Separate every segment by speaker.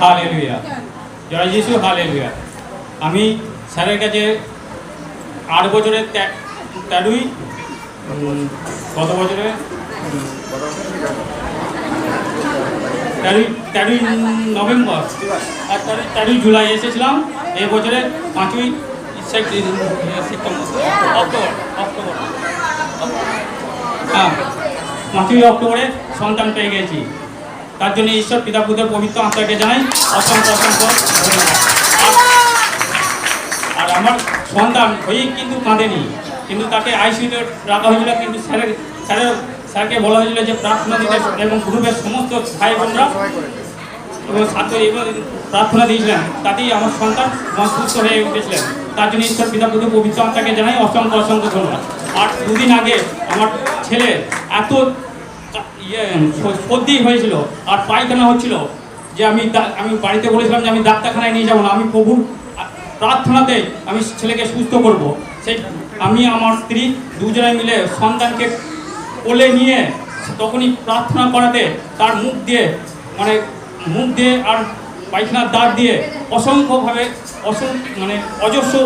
Speaker 1: Hallelujah জয় যিশু hallelujah আমি স্যারের কাছে আট বছরের তেরোই কত বছরে তেরোই তেরোই নভেম্বর। আর তেরোই তেরোই জুলাই এসেছিলাম এই বছরে পাঁচই অক্টোবর অক্টোবর। হ্যাঁ পাঁচই অক্টোবরে সন্তান পেয়ে গেছি। তার জন্য ঈশ্বর পিতা পুত্রের পবিত্র আত্মাকে জানাই অসংখ্য অসংখ্য ধন্যবাদ। আর- আমার সন্তান হয়েই কিন্তু কাঁদেনি, কিন্তু তাকে আইসিউতে রাখা হয়েছিল, কিন্তু স্যারের স্যারের স্যারকে বলা হয়েছিল যে প্রার্থনা দিতে এবং গ্রুপের সমস্ত ভাই বোনরা এবং ছাত্র এবং প্রার্থনা দিয়েছিলেন, তাতেই আমার সন্তান সুস্থ হয়ে উঠেছিলেন। তার জন্য ঈশ্বর পিতা পুত্র পবিত্র আত্মাকে জানাই অসংখ্য অসংখ্য ধন্যবাদ। আর দুদিন আগে আমার ছেলে এত ইয়ে সর্দি হয়েছিল। আর পায়খানা হচ্ছিল। যে আমি আমি বাড়িতে বলেছিলাম যে আমি ডাক্তারখানায় নিয়ে যাব না, আমি প্রভুর প্রার্থনাতে আমি ছেলেকে সুস্থ করব। সেই আমি আমার স্ত্রী দুজনে মিলে সন্তানকে কোলে নিয়ে তখনই প্রার্থনা করাতে তার মুখ দিয়ে মানে মুখ দিয়ে আর পায়খানার দাঁত দিয়ে অসংখ্যভাবে অসং মানে অজস্র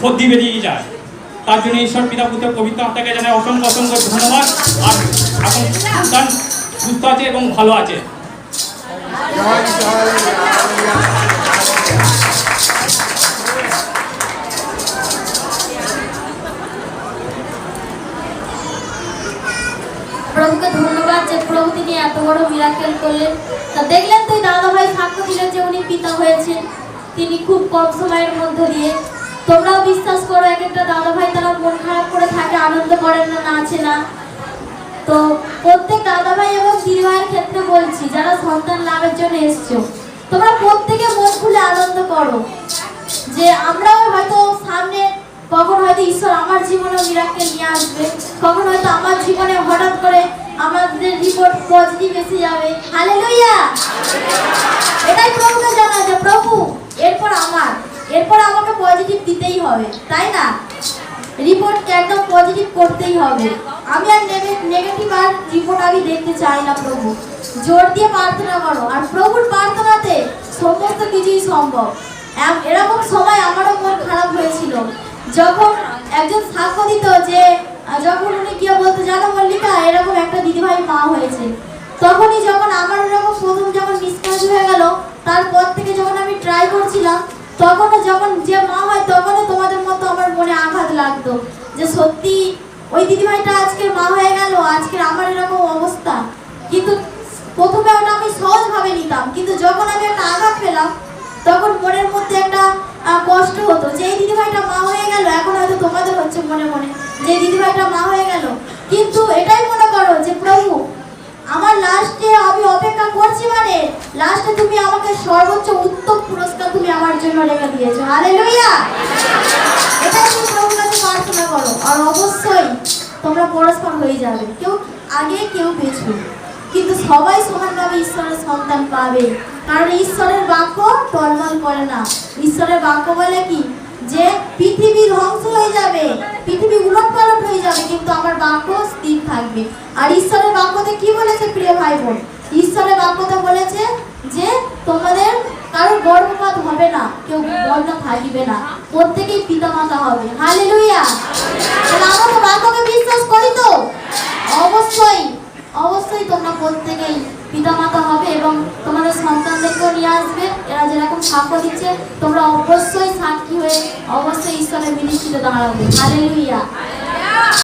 Speaker 1: সর্দি বেরিয়ে যায়। তার জন্য ঈশ্বর পিতা পুত্র পবিত্র আত্মাকে জানাই অসংখ্য অসংখ্য ধন্যবাদ। আর এখন সন্তান সুস্থ আছে এবং ভালো আছে।
Speaker 2: প্রভুকে ধন্যবাদ যে প্রভু তিনি এত বড় মিরাকেল করলেন। তা দেখলেন তো দাদা ভাই সাক্ষ্য দিলেন যে উনি পিতা হয়েছেন। তিনি খুব কম সময়ের মধ্যে দিয়ে তোমরাও বিশ্বাস করো, এক একটা দাদা ভাই তারা মন খারাপ করে থাকে, আনন্দ করেন না, নাচে না। তো প্রত্যেক দাদা ভাই এবং দিদি ভাইয়ের ক্ষেত্রে বলছি, যারা সন্তান লাভের জন্য এসছো, তোমরা প্রত্যেকে মন খুলে আনন্দ করো। যে আমরাও হয়তো সামনে, কখন হয়তো ঈশ্বর আমার জীবনে মিরাক্কেল নিয়ে আসবে, কখন হয়তো আমার জীবনে হঠাৎ করে আমাদের রিপোর্ট পজিটিভ এসে যাবে। হালে লইয়া এটাই প্রভুকে জানা যে প্রভু, এরপর আমার, এরপর আমাকে পজিটিভ হবে, তাই না? রিপোর্টকে একদম পজিটিভ করতেই হবে? আমি আর নেগেটিভ আর রিপোর্ট আমি দেখতে চাই না, প্রভু। জোর দিয়ে প্রার্থনা করো। আর প্রভুর প্রার্থনাতে সমস্ত কিছুই সম্ভব। এরকম সময় আমারও মন খারাপ হয়েছিল। যখন একজন সাক্ষ্য দিত যে যখন উনি গিয়ে বলতো জানো মল্লিকা? এরকম একটা দিদিভাই মা হয়েছে। তখনই যখন আমার এরকম প্রথম যখন মিসকাজ হয়ে গেল, তারপর থেকে যখন আমি ট্রাই করছিলাম তখনও যখন যে মা হয়, তখনও তোমাদের মতো আমার মনে আঘাত লাগতো। যে সত্যি ওই দিদিভাইটা আজকে মা হয়ে গেল আজকে আমার এরকম অবস্থা। কিন্তু প্রথমে ওটা আমি সহজভাবে নিতাম, কিন্তু যখন আমি একটা আঘাত পেলাম, তখন মনের মধ্যে একটা কষ্ট হতো যে, এই দিদিভাইটা মা হয়ে গেল, এখন হয়তো তোমাদের হচ্ছে মনে মনে যে দিদিভাইটা মা হয়ে গেল। কিন্তু এটাই মনে করো যে, প্রভু, আমার লাস্টে আমি অপেক্ষা করছি মানে লাস্টে তুমি আমাকে সর্বোচ্চ উত্তম পুরস্কার তুমি জন্য রেখে দিয়েছ। হালেলুয়া! এটাই তুমি প্রভুর কাছে প্রার্থনা করো। আর অবশ্যই তোমরা পুরস্কার হয়ে যাবে। কেউ আগে, কেউ পেছু। কিন্তু সবাই সমানভাবে ঈশ্বরের সন্তান পাবে। কারণ ঈশ্বরের বাক্য টলমল করে না। ঈশ্বরের বাক্য বলে কি? যে পৃথিবী ধ্বংস হয়ে যাবে, পৃথিবী উলট পালট হয়ে যাবে, কিন্তু আমার বাক্য স্থির থাকবে। আর ঈশ্বরের বাক্যতে কি বলেছে প্রিয় ভাই বোন ঈশ্বরের বাক্যতে বলেছে যে তোমাদের কারও গর্ভপাত হবে না, কেউ বন্য থাকিবে না। প্রত্যেকেই পিতামাতা হবে। হালেলুয়া তাহলে আমরা তো বাক্যকে বিশ্বাস করি তো? অবশ্যই অবশ্যই তোমরা প্রত্যেকেই পিতামাতা হবে এবং তোমাদের সন্তানদেরকেও নিয়ে আসবে। এরা যেরকম সাক্ষ্য দিচ্ছে, তোমরা অবশ্যই সাক্ষী হয়ে অবশ্যই ঈশ্বরের মিনিস্ট্রিতে দাঁড়াবে। হালেলুয়া